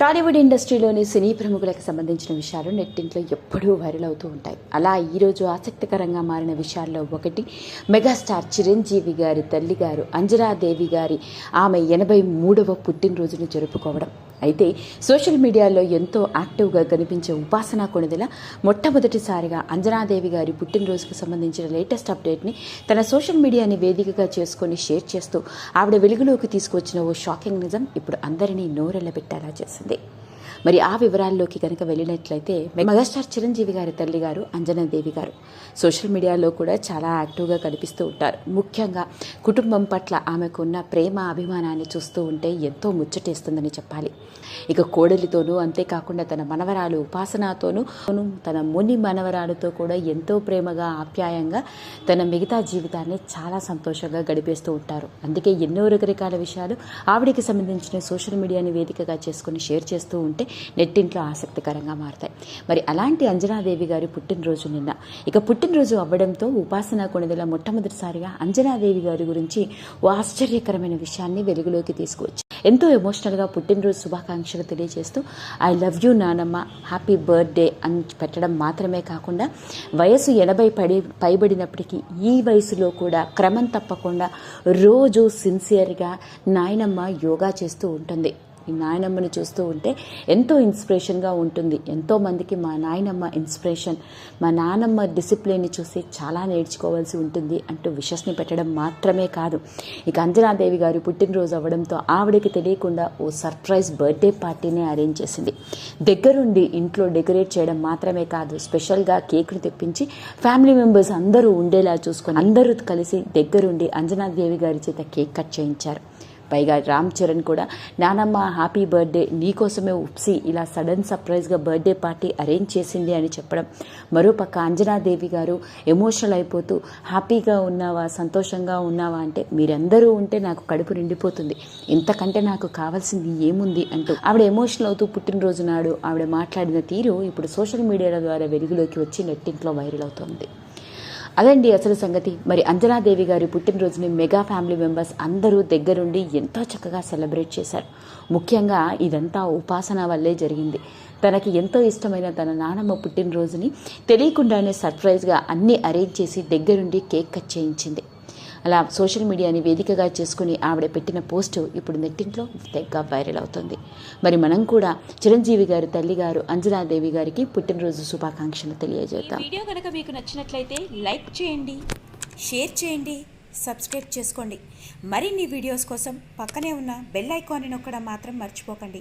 టాలీవుడ్ ఇండస్ట్రీలోని సినీ ప్రముఖులకు సంబంధించిన విషయాలు నెట్టింట్లో ఎప్పుడూ వైరల్ అవుతూ ఉంటాయి. అలా ఈరోజు ఆసక్తికరంగా మారిన విషయాల్లో ఒకటి మెగాస్టార్ చిరంజీవి గారి తల్లి గారు అంజనాదేవి గారి ఆమె ఎనభై మూడవ పుట్టినరోజును జరుపుకోవడం. అయితే సోషల్ మీడియాలో ఎంతో యాక్టివ్గా కనిపించే ఉపాసన కొణిదెల మొట్టమొదటిసారిగా అంజనాదేవి గారి పుట్టినరోజుకు సంబంధించిన లేటెస్ట్ అప్డేట్ని తన సోషల్ మీడియాని వేదికగా చేసుకొని షేర్ చేస్తూ ఆవిడ వెలుగులోకి తీసుకొచ్చిన ఓ షాకింగ్ నిజం ఇప్పుడు అందరినీ నోరెళ్ళబెట్టేలా చేసింది. మరి ఆ వివరాల్లోకి కనుక వెళ్ళినట్లయితే మెగాస్టార్ చిరంజీవి గారి తల్లి గారు అంజనాదేవి గారు. సోషల్ మీడియాలో కూడా చాలా యాక్టివ్గా కనిపిస్తూ ఉంటారు. ముఖ్యంగా కుటుంబం పట్ల ఆమెకున్న ప్రేమ అభిమానాన్ని చూస్తూ ఉంటే ఎంతో ముచ్చటేస్తుందని చెప్పాలి. ఇక కోడలితోనూ అంతేకాకుండా తన మనవరాలు ఉపాసనతోనూ తన ముని మనవరాలతో కూడా ఎంతో ప్రేమగా ఆప్యాయంగా తన మిగతా జీవితాన్ని చాలా సంతోషంగా గడిపేస్తూ ఉంటారు. అందుకే ఎన్నో రకరకాల విషయాలు ఆవిడకి సంబంధించిన సోషల్ మీడియాని వేదికగా చేసుకుని షేర్ చేస్తూ ఉంటారు. ఉంటే నెట్టింట్లో ఆసక్తికరంగా మారతాయి. మరి అలాంటి అంజనాదేవి గారి పుట్టినరోజు నిన్న. ఇక పుట్టినరోజు అవ్వడంతో ఉపాసన కొణిదెల మొట్టమొదటిసారిగా అంజనాదేవి గారి గురించి ఓ ఆశ్చర్యకరమైన విషయాన్ని వెలుగులోకి తీసుకువచ్చి ఎంతో ఎమోషనల్గా పుట్టినరోజు శుభాకాంక్షలు తెలియజేస్తూ ఐ లవ్ యూ నానమ్మ హ్యాపీ బర్త్డే అని పెట్టడం మాత్రమే కాకుండా వయసు ఎనభై పడి పైబడినప్పటికీ ఈ వయసులో కూడా క్రమం తప్పకుండా రోజు సిన్సియర్గా నాయనమ్మ యోగా చేస్తూ ఉంటుంది. ఈ నాయనమ్మని చూస్తూ ఉంటే ఎంతో ఇన్స్పిరేషన్గా ఉంటుంది. ఎంతోమందికి మా నాయనమ్మ ఇన్స్పిరేషన్ మా నానమ్మ డిసిప్లిన్ని చూసి చాలా నేర్చుకోవాల్సి ఉంటుంది అంటూ విషస్ని పెట్టడం మాత్రమే కాదు. ఇక అంజనాదేవి గారు పుట్టినరోజు అవ్వడంతో ఆవిడకి తెలియకుండా ఓ సర్ప్రైజ్ బర్త్డే పార్టీని అరేంజ్ చేసింది. దగ్గరుండి ఇంట్లో డెకరేట్ చేయడం మాత్రమే కాదు స్పెషల్గా కేక్ను తెప్పించి ఫ్యామిలీ మెంబర్స్ అందరూ ఉండేలా చూసుకొని అందరూ కలిసి దగ్గరుండి అంజనాదేవి గారి చేత కేక్ కట్ చేయించారు. పైగా రామ్ చరణ్ కూడా నానమ్మ హ్యాపీ బర్త్డే నీకోసమే ఉప్సి. ఇలా సడన్ సర్ప్రైజ్గా బర్త్డే పార్టీ అరేంజ్ చేసింది అని చెప్పడం. మరోపక్క అంజనాదేవి గారు ఎమోషనల్ అయిపోతూ హ్యాపీగా ఉన్నావా? సంతోషంగా ఉన్నావా? అంటే మీరందరూ ఉంటే నాకు కడుపు నిండిపోతుంది. ఇంతకంటే నాకు కావాల్సింది ఏముంది? అంటూ ఆవిడ ఎమోషనల్ అవుతూ పుట్టినరోజు నాడు ఆవిడ మాట్లాడిన తీరు ఇప్పుడు సోషల్ మీడియాల ద్వారా వెలుగులోకి వచ్చి నెట్టింట్లో వైరల్ అవుతోంది. అదండి అసలు సంగతి. మరి అంజనాదేవి గారి పుట్టినరోజుని మెగా ఫ్యామిలీ మెంబర్స్ అందరూ దగ్గరుండి ఎంతో చక్కగా సెలబ్రేట్ చేశారు. ముఖ్యంగా ఇదంతా ఉపాసన వల్లే జరిగింది. తనకి ఎంతో ఇష్టమైన తన నానమ్మ పుట్టినరోజుని తెలియకుండానే సర్ప్రైజ్గా అన్నీ అరేంజ్ చేసి దగ్గరుండి కేక్ కట్ చేయించింది. అలా సోషల్ మీడియాని వేదికగా చేసుకుని ఆవిడ పెట్టిన పోస్టు ఇప్పుడు నెట్టింట్లో తెగ్గా వైరల్ అవుతుంది. మరి మనం కూడా చిరంజీవి గారి తల్లి గారు అంజనాదేవి గారికి పుట్టినరోజు శుభాకాంక్షలు తెలియజేద్దాం. వీడియో కనుక మీకు నచ్చినట్లయితే లైక్ చేయండి షేర్ చేయండి సబ్స్క్రైబ్ చేసుకోండి. మరిన్ని వీడియోస్ కోసం పక్కనే ఉన్న బెల్ ఐకాన్ని నొక్కడం మాత్రం మర్చిపోకండి.